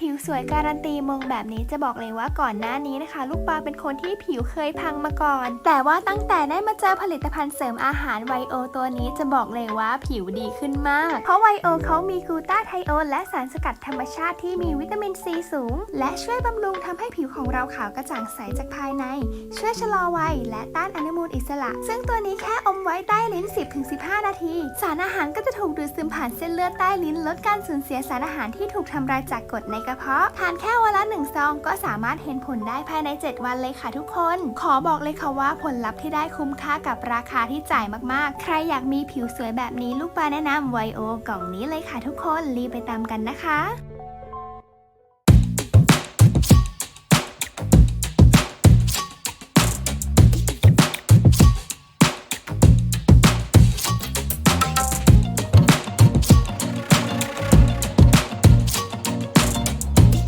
ผิวสวยการันตีมงแบบนี้จะบอกเลยว่าก่อนหน้านี้นะคะ ลูกปลาเป็นคนที่ผิวเคยพังมาก่อน แต่ว่าตั้งแต่ได้มาเจอผลิตภัณฑ์เสริมอาหารไวโอตัวนี้จะบอกเลยว่าผิวดีขึ้นมาก เพราะไวโอเขามีกลูตาไทโอนและสารสกัดธรรมชาติที่มีวิตามินซีสูง และช่วยบำรุงทำให้ผิวของเราขาวกระจ่างใสจากภายใน ช่วยชะลอวัยและต้านอนุมูลอิสระ ซึ่งตัวนี้แค่อมไว้ใต้ลิ้น 10-15 นาที สารอาหารก็จะถูกดูดซึมผ่านเส้นเลือดใต้ลิ้น ลดการสูญเสียสารอาหารที่ถูกทำลายจากกรดในกระเพาะ ทานแค่วันละหนึ่งซองก็สามารถเห็นผลได้ภายใน 7 วันเลยค่ะทุกคน ขอบอกเลยค่ะว่าผลลัพธ์ที่ได้คุ้มค่ากับราคาที่จ่ายมากๆ ใครอยากมีผิวสวยแบบนี้ลูกปลาแนะนำไวโอกล่องนี้เลยค่ะทุกคนรีบไปตามกันนะคะ